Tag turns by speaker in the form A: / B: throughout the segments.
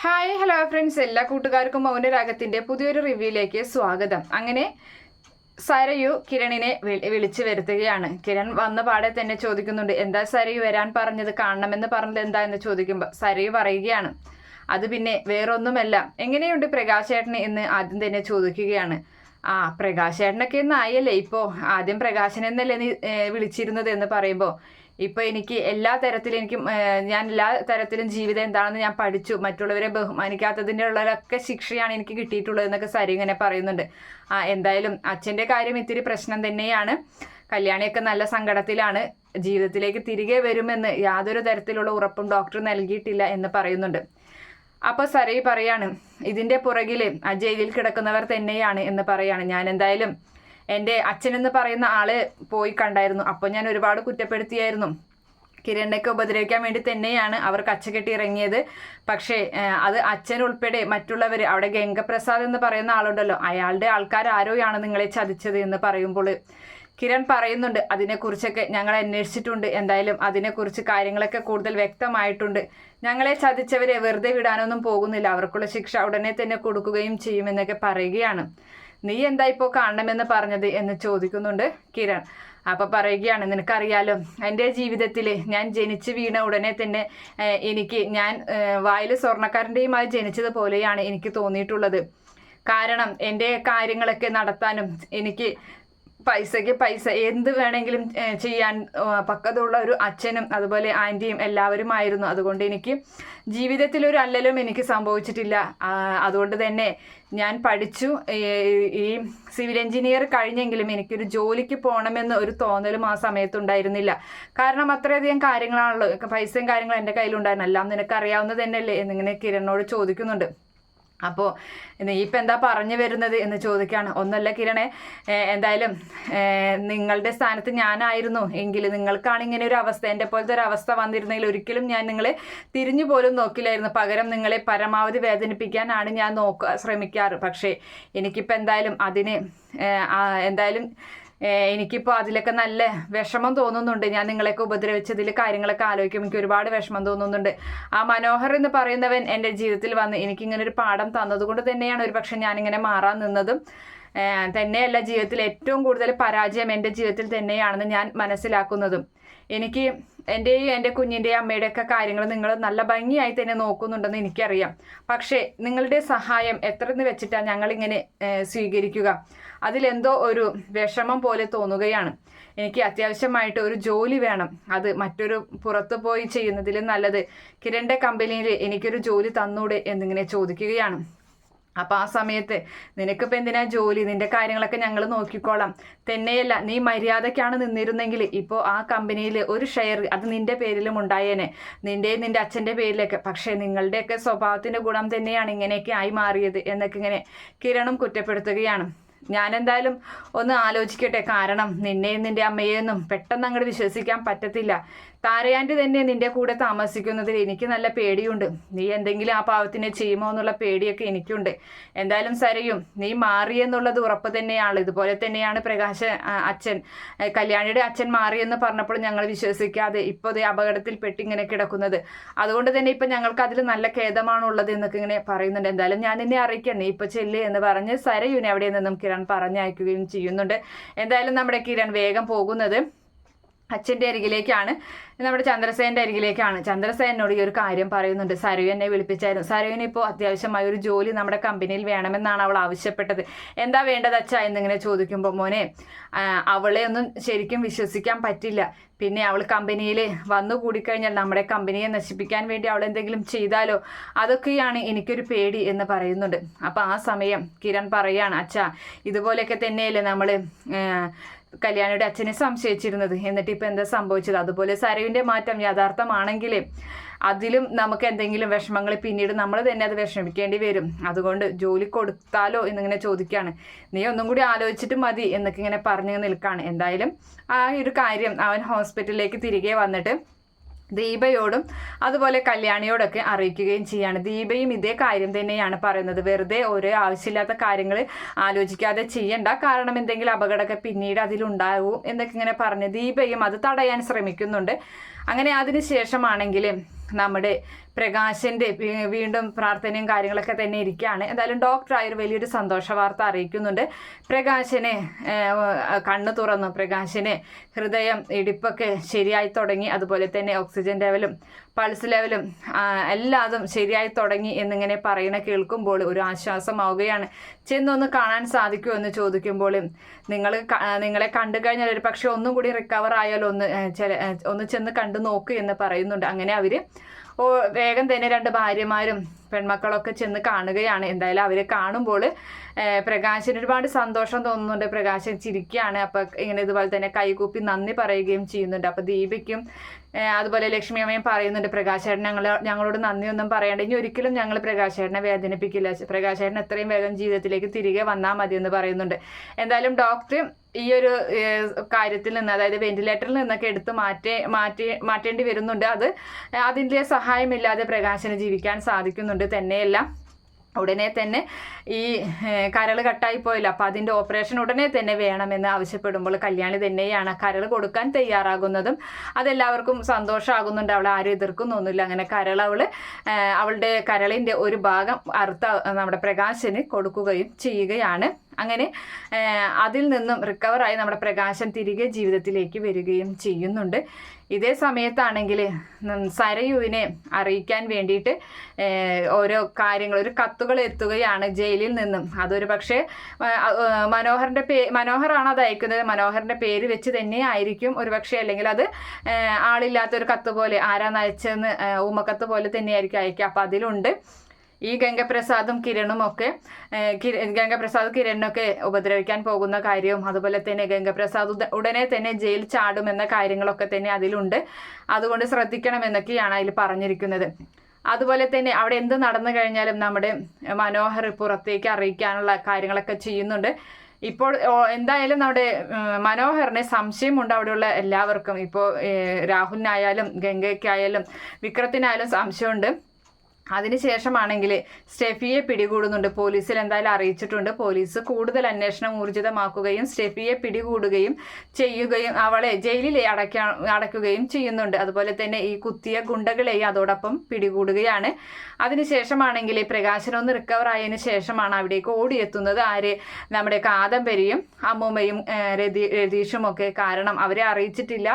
A: Hi hello friends എല്ലാ കൂട്ടുകാർക്കും മൗനരാഗത്തിന്റെ പുതിയൊരു റിവ്യൂയിലേക്ക് സ്വാഗതം. അങ്ങനെ സരയു കിരണിനെ വിളിച്ചു വരുത്തുകയാണ്. കിരൺ വന്ന പാടെ തന്നെ ചോദിക്കുന്നുണ്ട് എന്താ സരയു വരാൻ പറഞ്ഞത്? കാണണമെന്ന് പറഞ്ഞത് എന്താ? എന്ന് ചോദിക്കുമ്പോൾ സരയു പറയുകയാണ് അത് പിന്നെ വേറൊന്നുമല്ല. എങ്ങനെയുണ്ട് പ്രകാശ് പ്രകാശേട്ടന് എന്ന് ആദ്യം തന്നെ ചോദിക്കുകയാണ്. ആ പ്രകാശ് ചേട്ടനൊക്കെ ഇന്ന് ആയല്ലേ? ഇപ്പോൾ ആദ്യം പ്രകാശനെന്നല്ലേ നീ വിളിച്ചിരുന്നത്? എന്ന് പറയുമ്പോൾ ഇപ്പൊ എനിക്ക് എല്ലാ തരത്തിലും എനിക്ക് ഞാൻ എല്ലാ തരത്തിലും ജീവിതം എന്താണെന്ന് ഞാൻ പഠിച്ചു. മറ്റുള്ളവരെ ബഹുമാനിക്കാത്തതിന്റെ ഉള്ളതൊക്കെ ശിക്ഷയാണ് എനിക്ക് കിട്ടിയിട്ടുള്ളത് എന്നൊക്കെ സരി ഇങ്ങനെ പറയുന്നുണ്ട്. ആ എന്തായാലും അച്ഛന്റെ കാര്യം ഇത്തിരി പ്രശ്നം തന്നെയാണ്. കല്യാണിയൊക്കെ നല്ല സങ്കടത്തിലാണ്. ജീവിതത്തിലേക്ക് തിരികെ വരുമെന്ന് യാതൊരു തരത്തിലുള്ള ഉറപ്പും ഡോക്ടർ നൽകിയിട്ടില്ല എന്ന് പറയുന്നുണ്ട്. അപ്പൊ സരയി പറയാണ് ഇതിന്റെ പുറകിൽ ആ ജയിലിൽ കിടക്കുന്നവർ തന്നെയാണ് എന്ന് പറയാണ്. ഞാൻ എന്തായാലും എന്റെ അച്ഛനെന്ന് പറയുന്ന ആൾ പോയി കണ്ടായിരുന്നു. അപ്പോൾ ഞാൻ ഒരുപാട് കുറ്റപ്പെടുത്തിയായിരുന്നു. കിരണിനെയൊക്കെ ഉപദ്രവിക്കാൻ വേണ്ടി തന്നെയാണ് അവർ കച്ചകെട്ടി ഇറങ്ങിയത്. പക്ഷേ അത് അച്ഛൻ ഉൾപ്പെടെ മറ്റുള്ളവർ അവിടെ ഗംഗപ്രസാദ് എന്ന് പറയുന്ന ആളുണ്ടല്ലോ അയാളുടെ ആൾക്കാർ ആരോയാണ് നിങ്ങളെ ചതിച്ചത് എന്ന് പറയുമ്പോൾ കിരൺ പറയുന്നുണ്ട് അതിനെക്കുറിച്ചൊക്കെ ഞങ്ങൾ അന്വേഷിച്ചിട്ടുണ്ട്. എന്തായാലും അതിനെക്കുറിച്ച് കാര്യങ്ങളൊക്കെ കൂടുതൽ വ്യക്തമായിട്ടുണ്ട്. ഞങ്ങളെ ചതിച്ചവരെ വെറുതെ വിടാനൊന്നും പോകുന്നില്ല. അവർക്കുള്ള ശിക്ഷ ഉടനെ തന്നെ കൊടുക്കുകയും ചെയ്യുമെന്നൊക്കെ പറയുകയാണ്. നീ എന്താ ഇപ്പോൾ കാണണമെന്ന് പറഞ്ഞത് എന്ന് ചോദിക്കുന്നുണ്ട് കിരൺ. അപ്പൊ പറയുകയാണ് നിനക്കറിയാലോ എന്റെ ജീവിതത്തിൽ ഞാൻ ജനിച്ചു വീണ ഉടനെ തന്നെ എനിക്ക് ഞാൻ വായിൽ സ്വർണക്കാരന്റെയുമായി ജനിച്ചതുപോലെയാണ് എനിക്ക് തോന്നിയിട്ടുള്ളത്. കാരണം എന്റെ കാര്യങ്ങളൊക്കെ നടത്താനും എനിക്ക് പൈസയ്ക്ക് പൈസ എന്ത് വേണമെങ്കിലും ചെയ്യാൻ പക്കതുള്ള ഒരു അച്ഛനും അതുപോലെ ആന്റിയും എല്ലാവരുമായിരുന്നു. അതുകൊണ്ട് എനിക്ക് ജീവിതത്തിൽ ഒരു അല്ലലും എനിക്ക് സംഭവിച്ചിട്ടില്ല. അതുകൊണ്ട് തന്നെ ഞാൻ പഠിച്ചു. ഈ- സിവിൽ എഞ്ചിനീയർ കഴിഞ്ഞെങ്കിലും എനിക്കൊരു ജോലിക്ക് പോകണമെന്ന് ഒരു തോന്നലും ആ സമയത്തുണ്ടായിരുന്നില്ല. കാരണം അത്രയധികം കാര്യങ്ങളാണല്ലോ പൈസയും കാര്യങ്ങളും എന്റെ കയ്യിലുണ്ടായിരുന്നു. എല്ലാം നിനക്കറിയാവുന്നത് തന്നെയല്ലേ? എന്നിങ്ങനെ കിരണിനോട് ചോദിക്കുന്നുണ്ട്. അപ്പോൾ നീ ഇപ്പം എന്താ പറഞ്ഞു വരുന്നത് എന്ന് ചോദിക്കുകയാണ് ഒന്നല്ല കിരണെ എന്തായാലും നിങ്ങളുടെ സ്ഥാനത്ത് ഞാനായിരുന്നു. എങ്കിൽ നിങ്ങൾക്കാണ് ഇങ്ങനെ ഒരു അവസ്ഥ എന്റെ പോലത്തെ ഒരു അവസ്ഥ വന്നിരുന്നെങ്കിൽ ഒരിക്കലും ഞാൻ നിങ്ങളെ തിരിഞ്ഞു പോലും നോക്കില്ലായിരുന്നു. പകരം നിങ്ങളെ പരമാവധി വേദനിപ്പിക്കാനാണ് ഞാൻ നോക്ക ശ്രമിക്കാറ്. പക്ഷേ എനിക്കിപ്പോൾ എന്തായാലും അതിന് എന്തായാലും എനിക്കിപ്പോൾ അതിലൊക്കെ നല്ല വിഷമം തോന്നുന്നുണ്ട്. ഞാൻ നിങ്ങളെയൊക്കെ ഉപദ്രവിച്ചതിൽ കാര്യങ്ങളൊക്കെ ആലോചിക്കുമ്പോൾ എനിക്ക് ഒരുപാട് വിഷമം തോന്നുന്നുണ്ട്. ആ മനോഹർ എന്ന് പറയുന്നവൻ എന്റെ ജീവിതത്തിൽ വന്ന് എനിക്കിങ്ങനെ ഒരു പാഠം തന്നതുകൊണ്ട് തന്നെയാണ് ഒരു പക്ഷെ ഞാനിങ്ങനെ മാറാൻ നിന്നതും. തന്നെയല്ല ജീവിതത്തിൽ ഏറ്റവും കൂടുതൽ പരാജയം എന്റെ ജീവിതത്തിൽ തന്നെയാണെന്ന് ഞാൻ മനസ്സിലാക്കുന്നതും. എനിക്ക് എന്റെയും എന്റെ കുഞ്ഞിന്റെയും അമ്മയുടെയൊക്കെ കാര്യങ്ങൾ നിങ്ങൾ നല്ല ഭംഗിയായി തന്നെ നോക്കുന്നുണ്ടെന്ന് എനിക്കറിയാം. പക്ഷേ നിങ്ങളുടെ സഹായം എത്ര എന്ന് വെച്ചിട്ടാണ് ഞങ്ങളിങ്ങനെ സ്വീകരിക്കുക? അതിലെന്തോ ഒരു വിഷമം പോലെ തോന്നുകയാണ്. എനിക്ക് അത്യാവശ്യമായിട്ട് ഒരു ജോലി വേണം. അത് മറ്റൊരു പുറത്തു പോയി ചെയ്യുന്നതിലും നല്ലത്. കിരണിന്റെ കമ്പനിയിൽ എനിക്കൊരു ജോലി തന്നൂടെ എന്നിങ്ങനെ ചോദിക്കുകയാണ്. അപ്പോൾ ആ സമയത്ത് നിനക്കിപ്പോൾ എന്തിനാ ജോലി? നിന്റെ കാര്യങ്ങളൊക്കെ ഞങ്ങൾ നോക്കിക്കോളാം. തന്നെയല്ല നീ മര്യാദക്കാണ് നിന്നിരുന്നെങ്കിൽ ഇപ്പോൾ ആ കമ്പനിയിൽ ഒരു ഷെയർ അത് നിന്റെ പേരിലും ഉണ്ടായേനെ. നിന്റെയും നിന്റെ അച്ഛന്റെ പേരിലൊക്കെ. പക്ഷേ നിങ്ങളുടെയൊക്കെ സ്വഭാവത്തിന്റെ ഗുണം തന്നെയാണ് ഇങ്ങനെയൊക്കെ ആയി മാറിയത് എന്നൊക്കെ ഇങ്ങനെ കിരണും കുറ്റപ്പെടുത്തുകയാണ്. ഞാൻ എന്തായാലും ഒന്ന് ആലോചിക്കട്ടെ. കാരണം നിന്നെയും നിന്റെ അമ്മയെയൊന്നും പെട്ടെന്ന് അങ്ങോട്ട് വിശ്വസിക്കാൻ പറ്റത്തില്ല. താരയാന്റെ തന്നെ നിന്റെ കൂടെ താമസിക്കുന്നതിൽ എനിക്ക് നല്ല പേടിയുണ്ട്. നീ എന്തെങ്കിലും ആ പാവത്തിനെ ചെയ്യുമോ എന്നുള്ള പേടിയൊക്കെ എനിക്കുണ്ട്. എന്തായാലും സരയും നീ മാറിയെന്നുള്ളത് ഉറപ്പ് തന്നെയാണ്. ഇതുപോലെ തന്നെയാണ് പ്രകാശ അച്ഛൻ കല്യാണിയുടെ അച്ഛൻ മാറിയെന്ന് പറഞ്ഞപ്പോൾ ഞങ്ങൾ വിശ്വസിക്കാതെ ഇപ്പോൾ ഇത് അപകടത്തിൽ പെട്ടിങ്ങനെ കിടക്കുന്നത്. അതുകൊണ്ട് തന്നെ ഇപ്പം ഞങ്ങൾക്ക് അതിൽ നല്ല ഖേദമാണുള്ളത് എന്നൊക്കെ ഇങ്ങനെ പറയുന്നുണ്ട്. എന്തായാലും ഞാൻ നിന്നെ അറിയിക്കാം. നീ ഇപ്പോൾ ചെല്ലേ എന്ന് പറഞ്ഞ് സരയുനെ അവിടെ നിന്നും കിരൺ പറഞ്ഞയക്കുകയും ചെയ്യുന്നുണ്ട്. എന്തായാലും നമ്മുടെ കിരൺ വേഗം പോകുന്നത് അച്ഛന്റെ അരികിലേക്കാണ്. നമ്മുടെ ചന്ദ്രസേന്റെ അരികിലേക്കാണ്. ചന്ദ്രസേനോട് ഈ ഒരു കാര്യം പറയുന്നുണ്ട്. സരു എന്നെ വിളിപ്പിച്ചായിരുന്നു. സരുവിന് ഇപ്പോൾ അത്യാവശ്യമായ ഒരു ജോലി നമ്മുടെ കമ്പനിയിൽ വേണമെന്നാണ് അവൾ ആവശ്യപ്പെട്ടത്. എന്താ വേണ്ടത് അച്ഛ എന്നിങ്ങനെ ചോദിക്കുമ്പോൾ മോനെ അവളെ ഒന്നും ശരിക്കും വിശ്വസിക്കാൻ പറ്റില്ല. പിന്നെ അവൾ കമ്പനിയിൽ വന്നു കൂടിക്കഴിഞ്ഞാൽ നമ്മുടെ കമ്പനിയെ നശിപ്പിക്കാൻ വേണ്ടി അവൾ എന്തെങ്കിലും ചെയ്താലോ? അതൊക്കെയാണ് എനിക്കൊരു പേടി എന്ന് പറയുന്നുണ്ട്. അപ്പോൾ ആ സമയം കിരൺ പറയാണ് അച്ഛ ഇതുപോലെയൊക്കെ തന്നെയല്ലേ നമ്മൾ കല്യാണിയുടെ അച്ഛനെ സംശയിച്ചിരുന്നത്? എന്നിട്ട് ഇപ്പം എന്താ സംഭവിച്ചത്? അതുപോലെ സരവിന്റെ മാറ്റം യഥാർത്ഥമാണെങ്കിൽ അതിലും നമുക്ക് എന്തെങ്കിലും വിഷമങ്ങൾ പിന്നീട് നമ്മൾ തന്നെ അത് വിഷമിക്കേണ്ടി വരും. അതുകൊണ്ട് ജോലി കൊടുത്താലോ എന്നിങ്ങനെ ചോദിക്കുകയാണ് നീ ഒന്നും കൂടി ആലോചിച്ചിട്ട് മതി എന്നൊക്കെ ഇങ്ങനെ പറഞ്ഞു നിൽക്കുകയാണ് എന്തായാലും ആ ഒരു കാര്യം അവൻ ഹോസ്പിറ്റലിലേക്ക് തിരികെ വന്നിട്ട് ദീപയോടും അതുപോലെ കല്യാണിയോടൊക്കെ അറിയിക്കുകയും ചെയ്യാണ്. ദീപയും ഇതേ കാര്യം തന്നെയാണ് പറയുന്നത്. വെറുതെ ഓരോ ആവശ്യമില്ലാത്ത കാര്യങ്ങൾ ആലോചിക്കാതെ ചെയ്യണ്ട. കാരണം എന്തെങ്കിലും അപകടമൊക്കെ പിന്നീട് അതിലുണ്ടാവും എന്നൊക്കെ ഇങ്ങനെ പറഞ്ഞ് ദീപയും അത് തടയാൻ ശ്രമിക്കുന്നുണ്ട്. അങ്ങനെ അതിന് ശേഷമാണെങ്കിൽ നമ്മുടെ പ്രകാശിന്റെ വീ- വീണ്ടും പ്രാർത്ഥനയും കാര്യങ്ങളൊക്കെ തന്നെ ഇരിക്കുകയാണ്. എന്തായാലും ഡോക്ടർ ഒരു വലിയൊരു സന്തോഷ വാർത്ത അറിയിക്കുന്നുണ്ട്. പ്രകാശനെ കണ്ണു തുറന്നു. പ്രകാശിന് ഹൃദയം ഇടിപ്പൊക്കെ ശരിയായി തുടങ്ങി. അതുപോലെ തന്നെ ഓക്സിജൻ ലെവലും പൾസ് ലെവലും എല്ലാതും ശരിയായി തുടങ്ങി എന്നിങ്ങനെ പറയണ കേൾക്കുമ്പോൾ ഒരു ആശ്വാസമാവുകയാണ്. ചെന്നൊന്ന് കാണാൻ സാധിക്കുമോ എന്ന് ചോദിക്കുമ്പോൾ നിങ്ങൾ നിങ്ങളെ കണ്ടു കഴിഞ്ഞാൽ ഒരു പക്ഷെ ഒന്നും കൂടി റിക്കവർ ആയാലോ ഒന്ന് ചില ഒന്ന് ചെന്ന് കണ്ടു നോക്ക് എന്ന് പറയുന്നുണ്ട്. അങ്ങനെ അവർ വേഗം തന്നെ രണ്ട് ഭാര്യമാരും പെൺമക്കളൊക്കെ ചെന്ന് കാണുകയാണ്. എന്തായാലും അവരെ കാണുമ്പോൾ പ്രകാശിന് ഒരുപാട് സന്തോഷം തോന്നുന്നുണ്ട്. പ്രകാശൻ ചിരിക്കുകയാണ്. അപ്പം ഇങ്ങനെ ഇതുപോലെ തന്നെ കൈകൂപ്പി നന്ദി പറയുകയും ചെയ്യുന്നുണ്ട്. അപ്പം ദീപയ്ക്കും അതുപോലെ ലക്ഷ്മി അമ്മയും പറയുന്നുണ്ട് പ്രകാശേട്ടൻ ഞങ്ങൾ ഞങ്ങളോട് നന്ദിയൊന്നും പറയണ്ട. ഇനി ഒരിക്കലും ഞങ്ങൾ പ്രകാശേട്ടനെ വേദനിപ്പിക്കില്ല. പ്രകാശേട്ടൻ എത്രയും വേഗം ജീവിതത്തിലേക്ക് തിരികെ വന്നാൽ മതി എന്ന് പറയുന്നുണ്ട്. എന്തായാലും ഡോക്ടർ ഈ ഒരു കാര്യത്തിൽ നിന്ന് അതായത് വെന്റിലേറ്ററിൽ നിന്നൊക്കെ എടുത്ത് മാറ്റി മാറ്റി മാറ്റേണ്ടി വരുന്നുണ്ട്. അത് അതിന്റെ സഹായമില്ലാതെ പ്രകാശന് ജീവിക്കാൻ സാധിക്കുന്നുണ്ട്. തന്നെയല്ല. ഉടനെ തന്നെ ഈ കരൾ കട്ടായി പോയില്ല. അപ്പം അതിന്റെ ഓപ്പറേഷൻ ഉടനെ തന്നെ വേണമെന്ന് ആവശ്യപ്പെടുമ്പോൾ കല്യാണി തന്നെയാണ് കരൾ കൊടുക്കാൻ തയ്യാറാകുന്നതും അതെല്ലാവർക്കും സന്തോഷമാകുന്നുണ്ട് അവൾ ആരും എതിർക്കുന്നൊന്നുമില്ല അങ്ങനെ കരൾ അവൾ അവളുടെ കരളിന്റെ ഒരു ഭാഗം അറുത്ത നമ്മുടെ പ്രകാശന് കൊടുക്കുകയും ചെയ്യുകയാണ്. അങ്ങനെ അതിൽ നിന്നും റിക്കവറായി നമ്മുടെ പ്രകാശം തിരികെ ജീവിതത്തിലേക്ക് വരികയും ചെയ്യുന്നുണ്ട്. ഇതേ സമയത്താണെങ്കിൽ സരയുവിനെ അറിയിക്കാൻ വേണ്ടിയിട്ട് ഓരോ കാര്യങ്ങൾ ഒരു കത്തുകൾ എത്തുകയാണ് ജയിലിൽ നിന്നും. അതൊരു പക്ഷേ മനോഹറിന്റെ പേ മനോഹറാണ് അത് അയക്കുന്നത്. മനോഹറിന്റെ പേര് വെച്ച് തന്നെ ആയിരിക്കും ഒരു പക്ഷേ അല്ലെങ്കിൽ അത് ആളില്ലാത്തൊരു കത്ത് പോലെ ആരാന്ന് അയച്ചതെന്ന് ഏഹ്, ഊമക്കത്ത് പോലെ തന്നെയായിരിക്കും അയക്കുക. അപ്പം അതിലുണ്ട് ഈ ഗംഗപ്രസാദും കിരണും ഒക്കെ ഗംഗപ്രസാദ് കിരണിനൊക്കെ ഉപദ്രവിക്കാൻ പോകുന്ന കാര്യവും അതുപോലെ തന്നെ ഗംഗപ്രസാദ് ഉടനെ തന്നെ ജയിൽ ചാടുമെന്ന കാര്യങ്ങളൊക്കെ തന്നെ അതിലുണ്ട്. അതുകൊണ്ട് ശ്രദ്ധിക്കണം എന്നൊക്കെയാണ് അതിൽ പറഞ്ഞിരിക്കുന്നത്. അതുപോലെ തന്നെ അവിടെ എന്ത് നടന്നു കഴിഞ്ഞാലും നമ്മുടെ മനോഹർ പുറത്തേക്ക് അറിയിക്കാനുള്ള കാര്യങ്ങളൊക്കെ ചെയ്യുന്നുണ്ട്. ഇപ്പോൾ എന്തായാലും നമ്മുടെ മനോഹറിനെ സംശയമുണ്ട് അവിടെയുള്ള എല്ലാവർക്കും. ഇപ്പോൾ രാഹുലിനായാലും ഗംഗയ്ക്കായാലും വിക്രത്തിനായാലും സംശയമുണ്ട്. അതിനുശേഷമാണെങ്കിൽ സ്റ്റെഫിയെ പിടികൂടുന്നുണ്ട്. പോലീസിൽ എന്തായാലും അറിയിച്ചിട്ടുണ്ട്. പോലീസ് കൂടുതൽ അന്വേഷണം ഊർജിതമാക്കുകയും സ്റ്റെഫിയെ പിടികൂടുകയും ചെയ്യുകയും അവളെ ജയിലിൽ അടയ്ക്കാ അടയ്ക്കുകയും ചെയ്യുന്നുണ്ട്. അതുപോലെ തന്നെ ഈ കുത്തിയ ഗുണ്ടകളെയും അതോടൊപ്പം പിടികൂടുകയാണ്. അതിനുശേഷമാണെങ്കിൽ പ്രകാശനൊന്ന് റിക്കവർ ആയതിനു ശേഷമാണ് അവിടേക്ക് ഓടിയെത്തുന്നത്. ആര്? നമ്മുടെ കാദംബരിയും അമ്മൂമ്മയും രതി രതീഷും ഒക്കെ കാരണം അവരെ അറിയിച്ചിട്ടില്ല.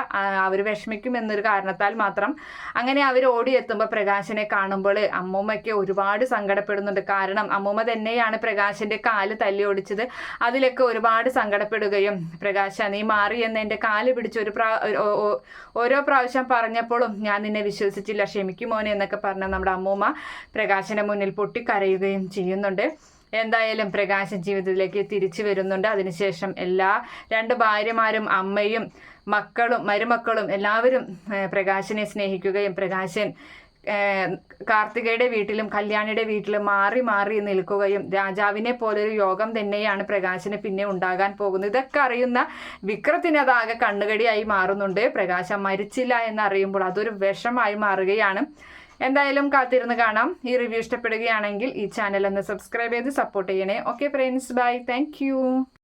A: അവർ വിഷമിക്കും എന്നൊരു കാരണത്താൽ മാത്രം അങ്ങനെ അവർ ഓടിയെത്തുമ്പോൾ പ്രകാശനെ കാണുമ്പോൾ അമ്മൂമ്മയ്ക്ക് ഒരുപാട് സങ്കടപ്പെടുന്നുണ്ട്. കാരണം അമ്മൂമ്മ തന്നെയാണ് പ്രകാശിന്റെ കാൽ തല്ലി ഓടിച്ചത് അതിലൊക്കെ ഒരുപാട് സങ്കടപ്പെടുകയും പ്രകാശ നീ മാറി എന്ന് എന്റെ കാൽ പിടിച്ച് ഒരു പ്രാ ഓരോ പ്രാവശ്യം പറഞ്ഞപ്പോഴും ഞാൻ നിന്നെ വിശ്വസിച്ചില്ല. ക്ഷമിക്കുമോനെ എന്നൊക്കെ പറഞ്ഞ നമ്മുടെ അമ്മൂമ്മ പ്രകാശിന്റെ മുന്നിൽ പൊട്ടിക്കരയുകയും ചെയ്യുന്നുണ്ട്. എന്തായാലും പ്രകാശൻ ജീവിതത്തിലേക്ക് തിരിച്ചു വരുന്നുണ്ട്. അതിനുശേഷം എല്ലാ രണ്ട് ഭാര്യമാരും അമ്മയും മക്കളും മരുമക്കളും എല്ലാവരും പ്രകാശിനെ സ്നേഹിക്കുകയും പ്രകാശൻ കാർത്തികയുടെ വീട്ടിലും കല്യാണിയുടെ വീട്ടിലും മാറി മാറി നിൽക്കുകയും രാജാവിനെ പോലൊരു യോഗം തന്നെയാണ് പ്രകാശന് പിന്നെ ഉണ്ടാകാൻ പോകുന്നത്. ഇതൊക്കെ അറിയുന്ന വിക്രത്തിന് അതാകെ കണ്ണുകടിയായി മാറുന്നുണ്ട്. പ്രകാശം മരിച്ചില്ല എന്നറിയുമ്പോൾ അതൊരു വിഷമായി മാറുകയാണ്. എന്തായാലും കാത്തിരുന്ന് കാണാം. ഈ റിവ്യൂ ഇഷ്ടപ്പെടുകയാണെങ്കിൽ ഈ ചാനൽ ഒന്ന് സബ്സ്ക്രൈബ് ചെയ്ത് സപ്പോർട്ട് ചെയ്യണേ. Okay friends bye thank